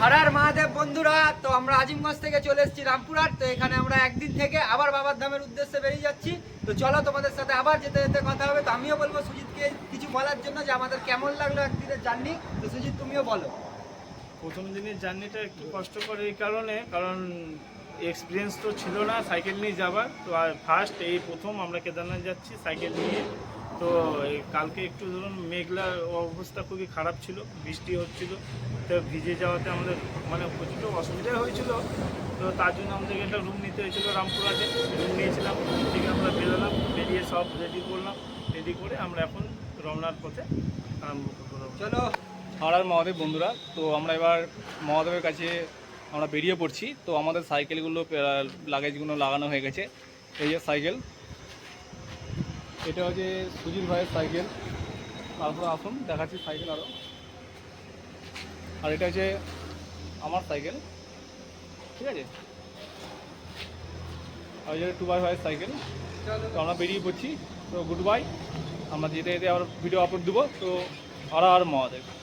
হরার মহাদেব বন্ধুরা, তো আমরা আজিমগঞ্জ থেকে চলে এসেছি রামপুরহাট। তো এখানে আমরা একদিন থেকে আবার বাবার ধামের উদ্দেশ্যে বেরিয়ে যাচ্ছি। তো চলো তোমাদের সাথে আবার যেতে যেতে কথা হবে। তো আমিও বলব সুজিতকে কিছু বলার জন্য যে আমাদের কেমন লাগল একদিনের জার্নি। তো সুজিত, তুমিও বলো। প্রথম দিনের জার্নিটা একটু কষ্টকর এই কারণে, কারণ এক্সপিরিয়েন্স তো ছিল না সাইকেল নিয়ে যাবার। তো আর ফার্স্ট এই প্রথম আমরা কেদারনাথ যাচ্ছি সাইকেল নিয়ে। তো কালকে একটু ধরুন মেঘলা অবস্থা খুবই খারাপ ছিল বৃষ্টি হচ্ছিল। তো ভিজে যাওয়াতে আমাদের মানে প্রচুর অসুবিধা হয়েছিল। তো তার জন্য আমাদেরকে একটা রুম নিতে হয়েছিল রামপুরহাটে রুম নিয়েছিলাম রুম থেকে আমরা বেরোলাম বেরিয়ে সব রেডি করলাম। রেডি করে আমরা এখন রমনার পথে আরম্ভ করব। চলো। আর মহাদেব বন্ধুরা তো আমরা এবার মহাদেবের কাছে আমরা বেরিয়ে পড়ছি। তো আমাদের সাইকেলগুলো লাগেজগুলো লাগানো হয়ে গেছে। এই যে সাইকেল। এটা হচ্ছে সুজিত ভাইয়ের সাইকেল। তারপর আসুন, দেখাচ্ছি সাইকেল আরও আর এটা হচ্ছে আমার সাইকেল। ঠিক আছে? আর যে টু বাই ভাইয়ের সাইকেল। তো আমরা বেরিয়ে পড়ছি। তো গুড বাই। আমরা যেতে যেতে আবার ভিডিও আপলোড দেবো। তো আর আর মহাদেব